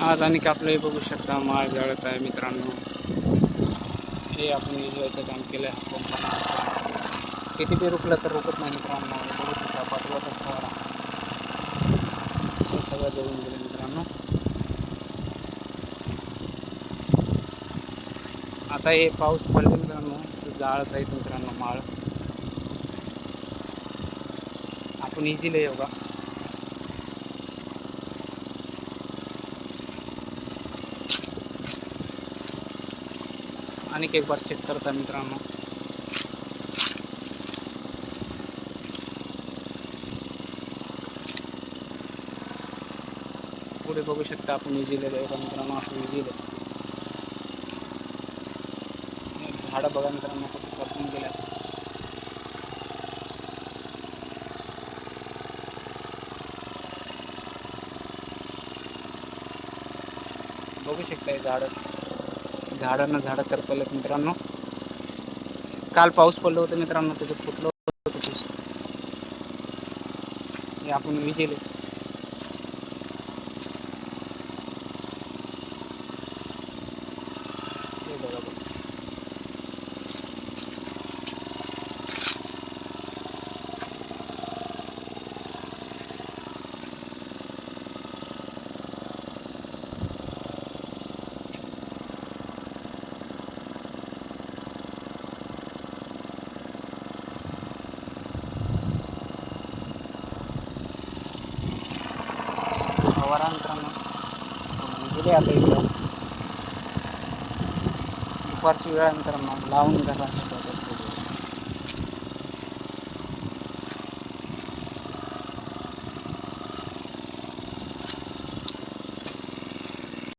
आज आणि आपलं हे बघू शकता माळ जळत आहे मित्रांनो. हे आपण विजवायचं काम केलं आहे पंपानं किती ते रुकलं तर रुकत नाही मित्रांनो. बघू शकता पाठवतच हे सगळं जळून गेलं मित्रांनो. आता हे पाऊस पडले मित्रांनो. असं जाळत आहेत मित्रांनो माळ. आपण इझिली येऊ आणखी एक बार चेक करता मित्रांनो. पुढे बघू शकता आपण इझिले का मित्रांनो असं इझिले झाडं बघा मित्रांनो कसं कापून गेल्या बघू शकता हे झाडं. झाडांना झाडं करपलेत मित्रांनो. काल पाऊस पडलो होतं मित्रांनो त्याचं फुटलं होतं हे आपण विजेले हे बघा बघा. फवारा मित्रांनो गेले आता इकडं. दुपारची वेळ मित्रांनो लावून घरा